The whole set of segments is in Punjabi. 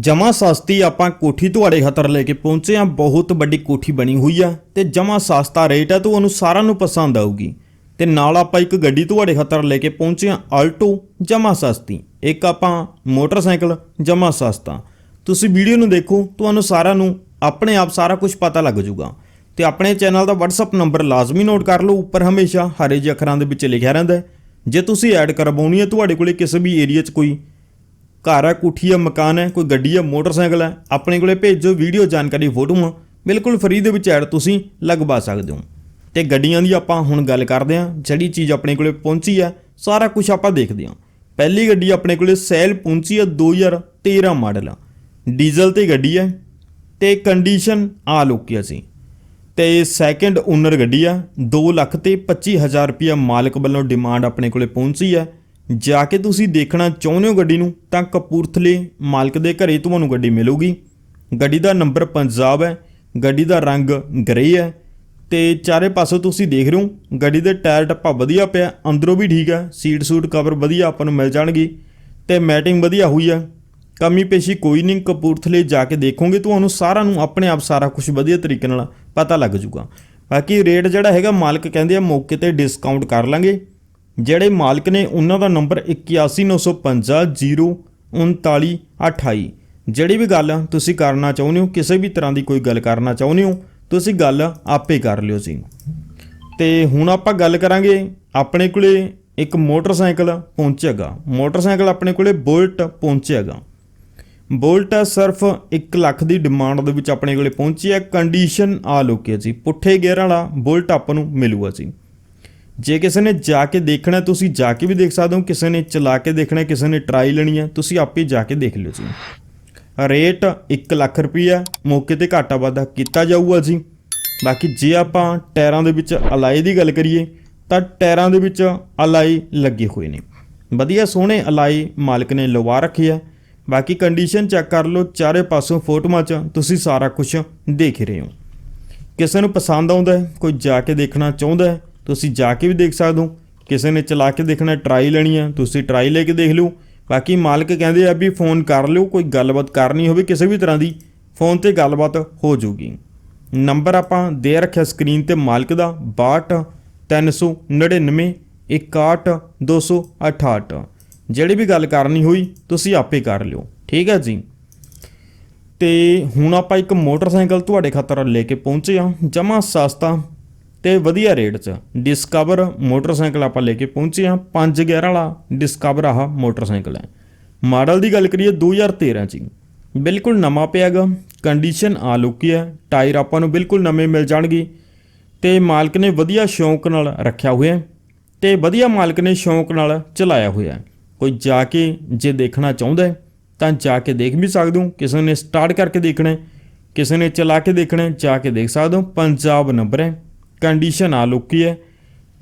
ਜਮਾ ਸਸਤੀ ਆਪਾਂ ਕੋਠੀ ਤੁਹਾਡੇ ਖਾਤਰ ਲੈ ਕੇ ਪਹੁੰਚੇ ਆ ਬਹੁਤ ਵੱਡੀ ਕੋਠੀ ਬਣੀ ਹੋਈ ਆ ਤੇ ਜਮਾ ਸਸਤਾ ਰੇਟ ਆ ਤੁਹਾਨੂੰ ਸਾਰਿਆਂ ਨੂੰ ਪਸੰਦ ਆਊਗੀ। ਤੇ ਨਾਲ ਆਪਾਂ ਇੱਕ ਗੱਡੀ ਤੁਹਾਡੇ ਖਾਤਰ ਲੈ ਕੇ ਪਹੁੰਚੇ ਆ ਆਲਟੋ ਜਮਾ ਸਸਤੀ। ਇੱਕ ਆਪਾਂ ਮੋਟਰਸਾਈਕਲ ਜਮਾ ਸਸਤਾ। ਤੁਸੀਂ ਵੀਡੀਓ ਨੂੰ ਦੇਖੋ, ਤੁਹਾਨੂੰ ਸਾਰਿਆਂ ਨੂੰ ਆਪਣੇ ਆਪ ਸਾਰਾ ਕੁਝ ਪਤਾ ਲੱਗ ਜਾਊਗਾ ਤੇ ਆਪਣੇ ਚੈਨਲ ਦਾ WhatsApp ਨੰਬਰ ਲਾਜ਼ਮੀ ਨੋਟ ਕਰ ਲਓ, ਉੱਪਰ ਹਮੇਸ਼ਾ ਹਰੇ ਜਿਹੇ ਅੱਖਰਾਂ ਦੇ ਵਿੱਚ ਲਿਖਿਆ ਰਹਿੰਦਾ ਜੇ ਤੁਸੀਂ ਐਡ ਕਰਵਾਉਣੀ ਹੈ, ਤੁਹਾਡੇ ਕੋਲੇ ਕਿਸੇ ਵੀ ਏਰੀਆ 'ਚ ਕੋਈ ਘਰ ਹੈ, ਕੋਠੀ ਹੈ, ਮਕਾਨ ਹੈ, ਕੋਈ ਗੱਡੀ ਹੈ, ਮੋਟਰਸਾਈਕਲ ਹੈ, ਆਪਣੇ ਕੋਲੇ ਭੇਜੋ, ਵੀਡੀਓ ਜਾਣਕਾਰੀ ਫੋਟੋਆਂ ਬਿਲਕੁਲ ਫਰੀ ਦੇ ਵਿੱਚ ਐਡ ਤੁਸੀਂ ਲਗਵਾ ਸਕਦੇ ਹੋ। ਤੇ ਗੱਡੀਆਂ ਦੀ ਆਪਾਂ ਹੁਣ ਗੱਲ ਕਰਦੇ ਹਾਂ, ਜਿਹੜੀ ਚੀਜ਼ ਆਪਣੇ ਕੋਲੇ ਪਹੁੰਚੀ ਹੈ, ਸਾਰਾ ਕੁਝ ਆਪਾਂ ਦੇਖਦੇ ਹਾਂ। ਪਹਿਲੀ ਗੱਡੀ ਆਪਣੇ ਕੋਲੇ ਸੈਲ ਪਹੁੰਚੀ ਹੈ 2013 ਮਾਡਲ। ਡੀਜ਼ਲ ਤੇ ਗੱਡੀ ਹੈ ਤੇ ਕੰਡੀਸ਼ਨ ਆ ਲੁਕੀ ਸੀ ਤੇ ਸੈਕੰਡ ਓਨਰ ਗੱਡੀ ਆ 2 ਲੱਖ ਤੇ 25000 ਰੁਪਿਆ ਮਾਲਕ ਵੱਲੋਂ ਡਿਮਾਂਡ ਆਪਣੇ ਕੋਲੇ ਪਹੁੰਚੀ ਹੈ। ਜਾ ਕੇ ਤੁਸੀਂ ਦੇਖਣਾ ਚਾਹੁੰਦੇ ਹੋ ਗੱਡੀ ਨੂੰ, ਤਾਂ ਕਪੂਰਥਲੇ ਮਾਲਕ ਦੇ ਘਰੇ ਤੁਹਾਨੂੰ ਗੱਡੀ ਮਿਲੂਗੀ। ਗੱਡੀ ਦਾ ਨੰਬਰ ਪੰਜਾਬ ਹੈ, ਗੱਡੀ ਦਾ ਰੰਗ ਗ੍ਰੇ ਹੈ, ਤੇ ਚਾਰੇ ਪਾਸੋਂ ਤੁਸੀਂ ਦੇਖ ਰਹੇ ਹੋ, ਗੱਡੀ ਦੇ ਟਾਇਰ ਟੱਪਾ ਵਧੀਆ ਪਿਆ, ਅੰਦਰੋਂ ਵੀ ਠੀਕ ਹੈ, ਸੀਟ ਸੂਟ ਕਵਰ ਵਧੀਆ ਆਪਾਂ ਨੂੰ ਮਿਲ ਜਾਣਗੇ, ਤੇ ਮੈਟਿੰਗ ਵਧੀਆ ਹੋਈ ਹੈ। ਕਮੀ ਪੇਸ਼ੀ ਕੋਈ ਨਹੀਂ, ਕਪੂਰਥਲੇ ਜਾ ਕੇ ਦੇਖੋਗੇ, ਤੁਹਾਨੂੰ ਸਾਰਾ ਨੂੰ ਆਪਣੇ ਆਪ ਸਾਰਾ ਕੁਝ ਵਧੀਆ ਤਰੀਕੇ ਨਾਲ ਪਤਾ ਲੱਗ ਜੂਗਾ ਬਾਕੀ ਰੇਟ ਜਿਹੜਾ ਹੈਗਾ, ਮਾਲਕ ਕਹਿੰਦੇ ਆ, ਮੌਕੇ ਤੇ ਡਿਸਕਾਊਂਟ ਕਰ ਲਾਂਗੇ। ਜਿਹੜੇ ਮਾਲਕ ਨੇ ਉਹਨਾਂ ਦਾ ਨੰਬਰ 8195003928 ਜਿਹੜੀ ਵੀ ਗੱਲ ਤੁਸੀਂ ਕਰਨਾ ਚਾਹੁੰਦੇ ਹੋ, ਕਿਸੇ ਵੀ ਤਰ੍ਹਾਂ ਦੀ ਕੋਈ ਗੱਲ ਕਰਨਾ ਚਾਹੁੰਦੇ ਹੋ, ਤੁਸੀਂ ਗੱਲ ਆਪੇ ਕਰ ਲਿਓ ਜੀ। ਤੇ ਹੁਣ ਆਪਾਂ ਗੱਲ ਕਰਾਂਗੇ, ਆਪਣੇ ਕੋਲੇ ਇੱਕ ਮੋਟਰਸਾਈਕਲ ਪਹੁੰਚੇਗਾ। ਮੋਟਰਸਾਈਕਲ ਆਪਣੇ ਕੋਲੇ ਬੁਲਟ ਪਹੁੰਚੇਗਾ। ਬੁਲਟ ਸਿਰਫ 1 ਲੱਖ ਦੀ ਡਿਮਾਂਡ ਦੇ ਵਿੱਚ ਆਪਣੇ ਕੋਲੇ ਪਹੁੰਚੀ ਹੈ। ਕੰਡੀਸ਼ਨ ਆ ਲੋਕੇ ਜੀ। ਪੁੱਠੇ ਗੇਅਰ ਵਾਲਾ ਬੁਲਟ ਆਪਾਂ ਨੂੰ ਮਿਲੂਗਾ ਜੀ। ਜੇ ਕਿਸੇ ਨੇ ਜਾ ਕੇ ਦੇਖਣਾ ਤੁਸੀਂ ਜਾ ਕੇ ਵੀ ਦੇਖ ਸਕਦੇ ਹੋ, ਕਿਸੇ ਨੇ ਚਲਾ ਕੇ ਦੇਖਣਾ ਕਿਸੇ ਨੇ ਟਰਾਈ ਲੈਣੀ ਹੈ, ਤੁਸੀਂ ਆਪੇ ਜਾ ਕੇ ਦੇਖ ਲਿਓ ਜੀ। ਰੇਟ 1 ਲੱਖ ਰੁਪਈਆ ਮੌਕੇ ਤੇ ਘਾਟਾ ਵਾਧਾ ਕੀਤਾ ਜਾਊਗਾ ਜੀ। ਬਾਕੀ ਜੇ ਆਪਾਂ ਟਾਇਰਾਂ ਦੇ ਵਿੱਚ ਅਲਾਈ ਦੀ ਗੱਲ ਕਰੀਏ, ਤਾਂ ਟਾਇਰਾਂ ਦੇ ਵਿੱਚ ਅਲਾਈ ਲੱਗੇ ਹੋਏ ਨੇ। ਵਧੀਆ ਸੋਹਣੇ ਅਲਾਈ ਮਾਲਕ ਨੇ ਲਵਾ ਰੱਖੀ ਹੈ ਬਾਕੀ ਕੰਡੀਸ਼ਨ ਚੈੱਕ ਕਰ ਲਓ, ਚਾਰੇ ਪਾਸੋਂ ਫੋਟੋਆਂ 'ਚ ਤੁਸੀਂ ਸਾਰਾ ਕੁਝ ਦੇਖ ਰਹੇ ਹੋ। ਕਿਸੇ ਨੂੰ ਪਸੰਦ ਆਉਂਦਾ ਹੈ, ਕੋਈ ਜਾ ਕੇ ਦੇਖਣਾ ਚਾਹੁੰਦਾ ਹੈ ਤੁਸੀਂ ਜਾ ਕੇ ਵੀ ਦੇਖ ਸਕਦੇ ਹੋ। ਕਿਸੇ ਨੇ ਚਲਾ ਕੇ ਦੇਖਣਾ ਟਰਾਈ ਲੈਣੀ ਹੈ ਤੁਸੀਂ ਟਰਾਈ ਲੈ ਕੇ ਦੇਖ ਲਿਓ। ਬਾਕੀ ਮਾਲਕ ਕਹਿੰਦੇ ਆ ਵੀ ਫੋਨ ਕਰ ਲਿਓ, ਕੋਈ ਗੱਲਬਾਤ ਕਰਨੀ ਹੋਵੇ ਕਿਸੇ ਵੀ ਤਰ੍ਹਾਂ ਦੀ ਫੋਨ ਤੇ ਗੱਲਬਾਤ ਹੋ ਜਾਊਗੀ। ਨੰਬਰ ਆਪਾਂ ਦੇ ਰੱਖਿਆ ਸਕਰੀਨ ਤੇ ਮਾਲਕ ਦਾ 62 399 61 268 ਜਿਹੜੀ ਵੀ ਗੱਲ ਕਰਨੀ ਹੋਈ, ਤੁਸੀਂ ਆਪੇ ਕਰ ਲਿਓ। ਠੀਕ ਹੈ ਜੀ? ਤੇ ਹੁਣ ਆਪਾਂ ਇੱਕ ਮੋਟਰਸਾਈਕਲ ਤੁਹਾਡੇ ਖਾਤਰ ਲੈ ਕੇ ਪਹੁੰਚੇ ਆ ਜਮਾ ਸਸਤਾ ਤੇ ਵਧੀਆ ਰੇਟ 'ਚ ਡਿਸਕਵਰ ਮੋਟਰਸਾਈਕਲ ਆਪਾਂ ਲੈ ਕੇ ਪਹੁੰਚੇ ਆ 511 ਵਾਲਾ ਡਿਸਕਵਰ ਆਹ ਮੋਟਰਸਾਈਕਲ ਹੈ। ਮਾਡਲ ਦੀ ਗੱਲ ਕਰੀਏ 2013 ਚ ਹੀ। ਬਿਲਕੁਲ ਨਵਾਂ ਪਿਆਗਾ ਕੰਡੀਸ਼ਨ ਆ ਲੁਕੀ ਹੈ। ਟਾਇਰ ਆਪਾਂ ਨੂੰ ਬਿਲਕੁਲ ਨਵੇਂ ਮਿਲ ਜਾਣਗੇ। ਤੇ ਮਾਲਕ ਨੇ ਵਧੀਆ ਸ਼ੌਂਕ ਨਾਲ ਰੱਖਿਆ ਹੋਇਆ ਹੈ। ਤੇ ਵਧੀਆ ਮਾਲਕ ਨੇ ਸ਼ੌਂਕ ਨਾਲ ਚਲਾਇਆ ਹੋਇਆ ਕੋਈ ਜਾ ਕੇ ਜੇ ਦੇਖਣਾ ਚਾਹੁੰਦਾ ਤਾਂ ਜਾ ਕੇ ਦੇਖ ਵੀ ਸਕਦੇ ਹੋ। ਕਿਸੇ ਨੇ ਸਟਾਰਟ ਕਰਕੇ ਦੇਖਣਾ ਕਿਸੇ ਨੇ ਚਲਾ ਕੇ ਦੇਖਣਾ ਜਾ ਕੇ ਦੇਖ ਸਕਦੇ ਹੋ। ਪੰਜਾਬ ਨੰਬਰ ਹੈ। ਕੰਡੀਸ਼ਨ ਆ ਲੋਕੀ ਹੈ,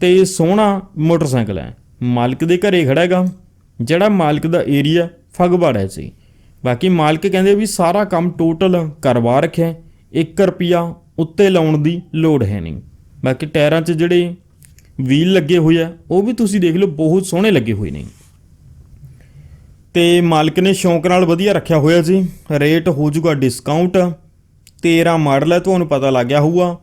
ਤੇ ਸੋਹਣਾ ਮੋਟਰਸਾਈਕਲ ਹੈ। ਮਾਲਕ ਦੇ ਘਰੇ ਖੜਾ ਹੈਗਾ, ਜਿਹੜਾ ਮਾਲਕ ਦਾ ਏਰੀਆ ਫਗਵਾੜਾ ਹੈ ਸੀ ਬਾਕੀ ਮਾਲਕ ਕਹਿੰਦੇ ਵੀ ਸਾਰਾ ਕੰਮ ਟੋਟਲ ਕਰਵਾ ਰੱਖਿਆ 1 ਰੁਪਿਆ ਉੱਤੇ ਲਾਉਣ ਦੀ ਲੋੜ ਹੈ ਨਹੀਂ। ਬਾਕੀ ਟਾਇਰਾਂ 'ਚ ਜਿਹੜੇ ਵੀਲ ਲੱਗੇ ਹੋਏ ਆ, ਉਹ ਵੀ ਤੁਸੀਂ ਦੇਖ ਲਓ, ਬਹੁਤ ਸੋਹਣੇ ਲੱਗੇ ਹੋਏ ਨੇ। ਤੇ ਮਾਲਕ ਨੇ ਸ਼ੌਂਕ ਨਾਲ ਵਧੀਆ ਰੱਖਿਆ ਹੋਇਆ ਜੀ। ਰੇਟ ਹੋ ਜਾਊਗਾ ਡਿਸਕਾਊਂਟ 13 ਮਾਡਲ ਹੈ, ਤੁਹਾਨੂੰ ਪਤਾ ਲੱਗ ਗਿਆ ਹੋਊਗਾ।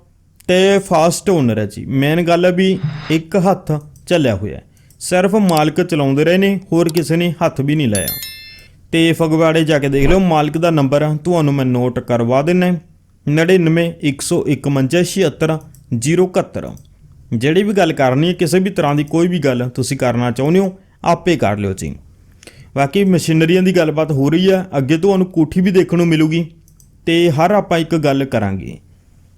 ਤੇ ਫਾਸਟ ਓਨਰ ਹੈ ਜੀ। ਮੇਨ ਗੱਲ ਹੈ ਵੀ ਇੱਕ ਹੱਥ ਚੱਲਿਆ ਹੋਇਆ ਸਿਰਫ ਮਾਲਕ ਚਲਾਉਂਦੇ ਰਹੇ ਨੇ, ਹੋਰ ਕਿਸੇ ਨੇ ਹੱਥ ਵੀ ਨਹੀਂ ਲਾਇਆ। ਤੇ ਫਗਵਾੜੇ ਜਾ ਕੇ ਦੇਖ ਲਿਓ, ਮਾਲਕ ਦਾ ਨੰਬਰ ਤੁਹਾਨੂੰ ਮੈਂ ਨੋਟ ਕਰਵਾ ਦਿੰਨਾ 9915176071 ਜਿਹੜੀ ਵੀ ਗੱਲ ਕਰਨੀ ਹੈ, ਕਿਸੇ ਵੀ ਤਰ੍ਹਾਂ ਦੀ ਕੋਈ ਵੀ ਗੱਲ ਤੁਸੀਂ ਕਰਨਾ ਚਾਹੁੰਦੇ ਹੋ, ਆਪੇ ਕਰ ਲਿਓ ਜੀ। ਬਾਕੀ ਮਸ਼ੀਨਰੀਆਂ ਦੀ ਗੱਲਬਾਤ ਹੋ ਰਹੀ ਹੈ ਅੱਗੇ ਤੁਹਾਨੂੰ ਕੋਠੀ ਵੀ ਦੇਖਣ ਨੂੰ ਮਿਲੂਗੀ। ਤੇ ਹਰ ਆਪਾਂ ਇੱਕ ਗੱਲ ਕਰਾਂਗੇ।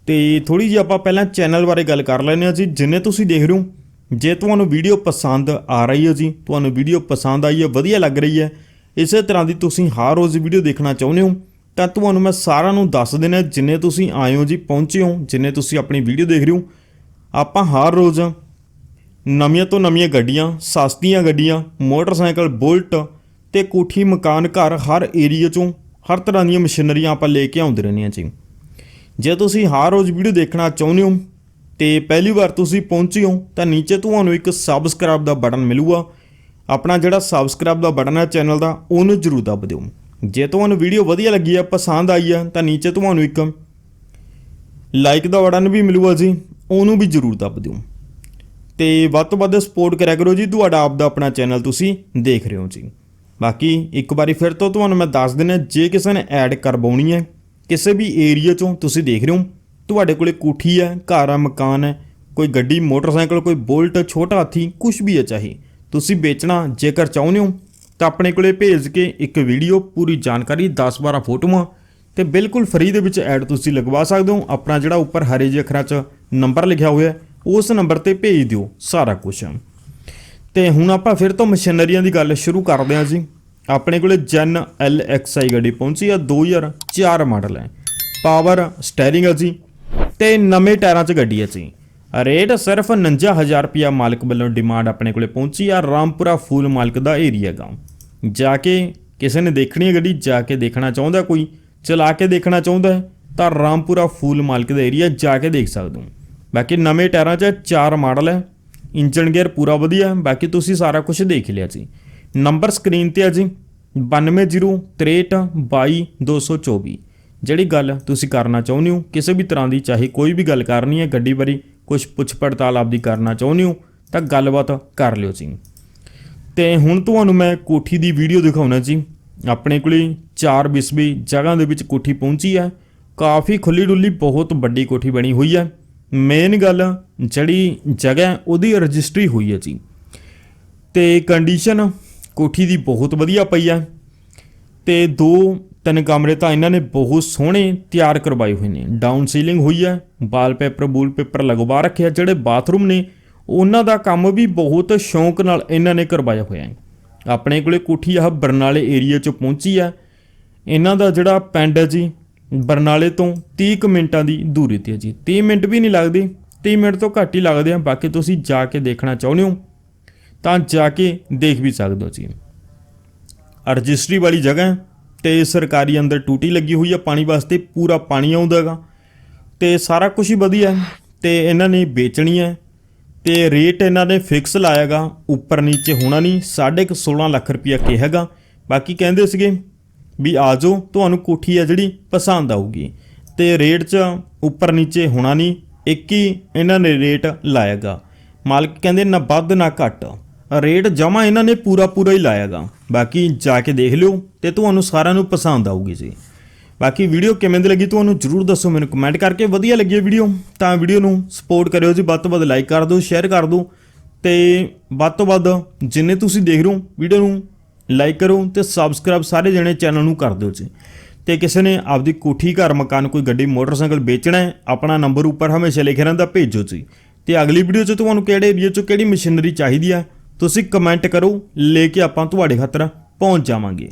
ਤੇ ਥੋੜੀ ਜਿਹੀ ਆਪਾਂ ਪਹਿਲਾਂ ਚੈਨਲ ਬਾਰੇ ਗੱਲ ਕਰ ਲੈਂਦੇ ਹਾਂ ਜੀ। ਜਿੰਨੇ ਤੁਸੀਂ ਦੇਖ ਰਹੇ ਹੋ, ਜੇ ਤੁਹਾਨੂੰ ਵੀਡੀਓ ਪਸੰਦ ਆ ਰਹੀ ਹੈ ਜੀ, ਤੁਹਾਨੂੰ ਵੀਡੀਓ ਪਸੰਦ ਆਈ ਹੈ, ਵਧੀਆ ਲੱਗ ਰਹੀ ਹੈ, ਇਸੇ ਤਰ੍ਹਾਂ ਦੀ ਤੁਸੀਂ ਹਰ ਰੋਜ਼ ਵੀਡੀਓ ਦੇਖਣਾ ਚਾਹੁੰਦੇ ਹੋ, ਤਾਂ ਤੁਹਾਨੂੰ ਮੈਂ ਸਾਰਿਆਂ ਨੂੰ ਦੱਸ ਦੇਣਾ ਜਿੰਨੇ ਤੁਸੀਂ ਆਏ ਹੋ ਜੀ, ਪਹੁੰਚੇ ਹੋ, ਜਿੰਨੇ ਤੁਸੀਂ ਆਪਣੀ ਵੀਡੀਓ ਦੇਖ ਰਹੇ ਹੋ, ਆਪਾਂ ਹਰ ਰੋਜ਼ ਨਵੀਆਂ ਤੋਂ ਨਵੀਆਂ ਗੱਡੀਆਂ, ਸਸਤੀਆਂ ਗੱਡੀਆਂ, ਮੋਟਰਸਾਈਕਲ, ਬੁਲਟ ਤੇ ਕੋਠੀ, ਮਕਾਨ, ਘਰ, ਹਰ ਏਰੀਆ ਚੋਂ ਹਰ ਤਰ੍ਹਾਂ ਦੀਆਂ ਮਸ਼ੀਨਰੀਆਂ ਆਪਾਂ ਲੈ ਕੇ ਆਉਂਦੇ ਰਹਿੰਦੇ ਹਾਂ ਜੀ। ਜੇ ਤੁਸੀਂ ਹਰ ਰੋਜ਼ ਵੀਡੀਓ ਦੇਖਣਾ ਚਾਹੁੰਦੇ ਹੋ ਤੇ ਪਹਿਲੀ ਵਾਰ ਤੁਸੀਂ ਪਹੁੰਚੇ ਹੋ, ਤਾਂ ਨੀਚੇ ਤੁਹਾਨੂੰ ਇੱਕ ਸਬਸਕ੍ਰਾਈਬ ਦਾ ਬਟਨ ਮਿਲੂਗਾ। ਆਪਣਾ ਜਿਹੜਾ ਸਬਸਕ੍ਰਾਈਬ ਦਾ ਬਟਨ ਹੈ ਚੈਨਲ ਦਾ, ਉਹਨੂੰ ਜ਼ਰੂਰ ਦੱਬ ਦਿਓ। ਜੇ ਤੁਹਾਨੂੰ ਵੀਡੀਓ ਵਧੀਆ ਲੱਗੀ ਆ ਪਸੰਦ ਆਈ ਆ ਤਾਂ ਨੀਚੇ ਤੁਹਾਨੂੰ ਇੱਕ ਲਾਈਕ ਦਾ ਬਟਨ ਵੀ ਮਿਲੂਗਾ ਜੀ, ਉਹਨੂੰ ਵੀ ਜ਼ਰੂਰ ਦੱਬ ਦਿਓ। ਤੇ ਵੱਧ ਤੋਂ ਵੱਧ ਸਪੋਰਟ ਕਰਿਆ ਕਰੋ ਜੀ, ਤੁਹਾਡਾ ਆਪ ਦਾ ਆਪਣਾ ਚੈਨਲ ਤੁਸੀਂ ਦੇਖ ਰਹੇ ਹੋ ਜੀ। ਬਾਕੀ ਇੱਕ ਵਾਰੀ ਫਿਰ ਤੋਂ ਤੁਹਾਨੂੰ ਮੈਂ ਦੱਸ ਦਿੰਦਾ, ਜੇ ਕਿਸੇ ਨੇ ਐਡ ਕਰਵਾਉਣੀ ਹੈ ਕਿਸੇ ਵੀ ਏਰੀਆ ਚੋਂ ਤੁਸੀਂ ਦੇਖ ਰਹੇ ਹੋ ਤੁਹਾਡੇ ਕੋਲੇ ਕੋਠੀ ਹੈ ਘਰ ਹੈ ਮਕਾਨ ਹੈ ਕੋਈ ਗੱਡੀ ਮੋਟਰਸਾਈਕਲ ਕੋਈ ਬੁਲਟ ਛੋਟਾ ਹਾਥੀ ਕੁਝ ਵੀ ਹੈ ਚਾਹੇ। ਤੁਸੀਂ ਵੇਚਣਾ ਜੇਕਰ ਚਾਹੁੰਦੇ ਹੋ ਤਾਂ ਆਪਣੇ ਕੋਲੇ ਭੇਜ ਕੇ ਇੱਕ ਵੀਡੀਓ ਪੂਰੀ ਜਾਣਕਾਰੀ 10-12 ਫੋਟੋਆਂ ਤੇ ਬਿਲਕੁਲ ਫ੍ਰੀ ਦੇ ਵਿੱਚ ਐਡ ਤੁਸੀਂ ਲਗਵਾ ਸਕਦੇ ਹੋ। ਆਪਣਾ ਜਿਹੜਾ ਉੱਪਰ ਹਰੇ ਜਿਹੇ ਅੱਖਰਾਂ 'ਚ ਨੰਬਰ ਲਿਖਿਆ ਹੋਇਆ ਹੈ, ਉਸ ਨੰਬਰ ਤੇ ਭੇਜ ਦਿਓ ਸਾਰਾ ਕੁਝ ਤੇ ਹੁਣ ਆਪਾਂ ਫਿਰ ਤੋਂ ਮਸ਼ੀਨਰੀਆਂ ਦੀ ਗੱਲ ਸ਼ੁਰੂ ਕਰਦੇ ਹਾਂ ਜੀ। ਆਪਣੇ ਕੋਲੇ ਜਨ LXI ਗੱਡੀ ਪਹੁੰਚੀ ਆ 2004 ਮਾਡਲ ਹੈ। ਪਾਵਰ ਸਟੀਅਰਿੰਗ ਹੈ ਜੀ, ਤੇ ਨਵੇਂ ਟਾਇਰਾਂ 'ਚ ਗੱਡੀ ਹੈ ਜੀ। ਰੇਟ ਸਿਰਫ 49000 ਰੁਪਿਆ ਮਾਲਕ ਵੱਲੋਂ ਡਿਮਾਂਡ ਆਪਣੇ ਕੋਲੇ ਪਹੁੰਚੀ ਆ, ਰਾਮਪੁਰਾ ਫੂਲ ਮਾਲਕ ਦਾ ਏਰੀਆ ਗਾ ਜਾ ਕੇ ਕਿਸੇ ਨੇ ਦੇਖਣੀ ਹੈ ਗੱਡੀ, ਜਾ ਕੇ ਦੇਖਣਾ ਚਾਹੁੰਦਾ ਕੋਈ, ਚਲਾ ਕੇ ਦੇਖਣਾ ਚਾਹੁੰਦਾ ਤਾਂ ਰਾਮਪੁਰਾ ਫੂਲ ਮਾਲਕ ਦਾ ਏਰੀਆ ਜਾ ਕੇ ਦੇਖ ਸਕਦੇ ਹੋ। ਬਾਕੀ ਨਵੇਂ ਟਾਇਰਾਂ 'ਚ ਚਾਰ ਮਾਡਲ ਹੈ ਇੰਜਨ ਗੇਅਰ ਪੂਰਾ ਵਧੀਆ ਬਾਕੀ ਤੁਸੀਂ ਸਾਰਾ ਕੁਝ ਦੇਖ ਲਿਆ ਜੀ। ਨੰਬਰ ਸਕਰੀਨ ਤੇ ਹੈ ਜੀ 9203622224 ਜਿਹੜੀ ਗੱਲ ਤੁਸੀਂ ਕਰਨਾ ਚਾਹੁੰਦੇ ਹੋ, ਕਿਸੇ ਵੀ ਤਰ੍ਹਾਂ ਦੀ, ਚਾਹੇ ਕੋਈ ਵੀ ਗੱਲ ਕਰਨੀ ਹੈ ਗੱਡੀ ਬਾਰੇ ਕੁਝ ਪੁੱਛ ਪੜਤਾਲ ਆਪਦੀ ਕਰਨਾ ਚਾਹੁੰਦੇ ਹੋ, ਤਾਂ ਗੱਲਬਾਤ ਕਰ ਲਿਓ ਜੀ। ਤੇ ਹੁਣ ਤੁਹਾਨੂੰ ਮੈਂ ਕੋਠੀ ਦੀ ਵੀਡੀਓ ਦਿਖਾਉਣਾ ਜੀ। ਆਪਣੇ ਕੋਲੇ 4 ਬਿਸਬੀ ਜਗ੍ਹਾ ਦੇ ਵਿੱਚ ਕੋਠੀ ਪਹੁੰਚੀ ਹੈ। ਕਾਫੀ ਖੁੱਲੀ ਡੁੱਲੀ ਬਹੁਤ ਵੱਡੀ ਕੋਠੀ ਬਣੀ ਹੋਈ ਹੈ। ਮੇਨ ਗੱਲ, ਜਿਹੜੀ ਜਗ੍ਹਾ ਉਹਦੀ ਰਜਿਸਟਰੀ ਹੋਈ ਹੈ ਜੀ। ਤੇ ਕੰਡੀਸ਼ਨ ਕੋਠੀ ਦੀ ਬਹੁਤ ਵਧੀਆ ਪਈ ਹੈ ਤੇ ਦੋ, ਤਿੰਨ ਕਮਰੇ ਤਾਂ ਇਹਨਾਂ ਨੇ ਬਹੁਤ ਸੋਹਣੇ ਤਿਆਰ ਕਰਵਾਏ ਹੋਏ ਨੇ। ਡਾਊਨ ਸੀਲਿੰਗ ਹੋਈ ਹੈ ਵਾਲਪੇਪਰ ਬੂਲ ਪੇਪਰ ਲਗਵਾ ਰੱਖਿਆ, ਜਿਹੜੇ ਬਾਥਰੂਮ ਨੇ, ਉਹਨਾਂ ਦਾ ਕੰਮ ਵੀ ਬਹੁਤ ਸ਼ੌਂਕ ਨਾਲ ਇਹਨਾਂ ਨੇ ਕਰਵਾਇਆ ਹੋਇਆ ਹੈ। ਆਪਣੇ ਕੋਲੇ ਕੋਠੀ ਆਹ ਬਰਨਾਲੇ ਏਰੀਆ 'ਚ ਪਹੁੰਚੀ ਹੈ ਇਹਨਾਂ ਦਾ ਜਿਹੜਾ ਪਿੰਡ ਹੈ ਜੀ, ਬਰਨਾਲੇ ਤੋਂ 30 ਕੁ ਮਿੰਟਾਂ ਦੀ ਦੂਰੀ ਤੇ ਹੈ ਜੀ। 30 ਮਿੰਟ ਵੀ ਨਹੀਂ ਲੱਗਦੇ 30 ਮਿੰਟ ਤੋਂ ਘੱਟ ਹੀ ਲੱਗਦੇ ਆ। ਬਾਕੀ ਤੁਸੀਂ ਜਾ ਕੇ ਦੇਖਣਾ ਚਾਹੁੰਦੇ ਹੋ। ਤਾਂ ਜਾ ਕੇ ਦੇਖ ਵੀ ਸਕਦੇ ਹੋ ਜੀ ਰਜਿਸਟਰੀ ਵਾਲੀ ਜਗ੍ਹਾ ਹੈ, ਤੇ ਸਰਕਾਰੀ ਅੰਦਰ ਟੂਟੀ ਲੱਗੀ ਹੋਈ ਆ, ਪਾਣੀ ਵਾਸਤੇ ਪੂਰਾ ਪਾਣੀ ਆਉਂਦਾ ਹੈਗਾ। ਤੇ ਸਾਰਾ ਕੁਝ ਹੀ ਵਧੀਆ ਹੈ, ਤੇ ਇਹਨਾਂ ਨੇ ਵੇਚਣੀ ਹੈ, ਤੇ ਰੇਟ ਇਹਨਾਂ ਨੇ ਫਿਕਸ ਲਾਇਆਗਾ ਉੱਪਰ ਨੀਚੇ ਹੋਣਾ ਨਹੀਂ 16.5 ਲੱਖ ਰੁਪਇਆ ਕਿਹਾਗਾ ਬਾਕੀ ਕਹਿੰਦੇ ਸੀਗੇ ਵੀ ਆ ਜਾਓ, ਤੁਹਾਨੂੰ ਕੋਠੀ ਆ ਜਿਹੜੀ ਪਸੰਦ ਆਊਗੀ। ਤੇ ਰੇਟ 'ਚ ਉੱਪਰ ਨੀਚੇ ਹੋਣਾ ਨਹੀਂ, ਇੱਕ ਹੀ ਇਹਨਾਂ ਨੇ ਰੇਟ ਲਾਇਆਗਾ ਮਾਲਕ ਕਹਿੰਦੇ ਨਾ ਵੱਧ ਨਾ ਘੱਟ। ਰੇਟ ਜਮਾ ਇਹਨਾਂ ਨੇ ਪੂਰਾ ਪੂਰਾ ਹੀ ਲਾਇਆਗਾ। ਬਾਕੀ ਜਾ ਕੇ ਦੇਖ ਲਿਓ ਤੇ ਤੁਹਾਨੂੰ ਸਾਰਿਆਂ ਨੂੰ ਪਸੰਦ ਆਊਗੀ ਜੀ। ਬਾਕੀ ਵੀਡੀਓ ਕਿਵੇਂ ਦੀ ਲੱਗੀ ਤੁਹਾਨੂੰ ਜਰੂਰ ਦੱਸੋ, ਮੈਨੂੰ ਕਮੈਂਟ ਕਰਕੇ। ਵਧੀਆ ਲੱਗੀ ਹੈ ਵੀਡੀਓ, ਤਾਂ ਵੀਡੀਓ ਨੂੰ ਸਪੋਰਟ ਕਰਿਓ ਜੀ। ਵੱਧ ਤੋਂ ਵੱਧ ਲਾਈਕ ਕਰ ਦਿਓ ਸ਼ੇਅਰ ਕਰ ਦਿਓ। ਤੇ ਵੱਧ ਤੋਂ ਵੱਧ ਜਿੰਨੇ ਤੁਸੀਂ ਦੇਖ ਰਹੇ ਹੋ, ਵੀਡੀਓ ਨੂੰ ਲਾਈਕ ਕਰੋ ਤੇ ਸਬਸਕ੍ਰਾਈਬ ਸਾਰੇ ਜਣੇ ਚੈਨਲ ਨੂੰ ਕਰ ਦਿਓ ਜੀ। ਤੇ ਕਿਸੇ ਨੇ ਆਪਦੀ ਕੋਠੀ, ਘਰ, ਮਕਾਨ, ਕੋਈ ਗੱਡੀ, ਮੋਟਰਸਾਈਕਲ ਵੇਚਣਾ ਹੈ, ਆਪਣਾ ਨੰਬਰ ਉੱਪਰ ਹਮੇਸ਼ਾ ਲਿਖਿਆ ਰਹਿੰਦਾ, ਭੇਜੋ ਜੀ। ਤੇ ਅਗਲੀ ਵੀਡੀਓ 'ਚ ਤੁਹਾਨੂੰ ਕਿਹੜੇ ਏਰੀਆ 'ਚੋਂ ਕਿਹੜੀ ਮਸ਼ੀਨਰੀ ਚਾਹੀਦੀ ਹੈ ਤੁਸੀਂ ਕਮੈਂਟ ਕਰੋ ਲੈ ਕੇ ਆਪਾਂ ਤੁਹਾਡੇ ਖਾਤਰ ਪਹੁੰਚ ਜਾਵਾਂਗੇ।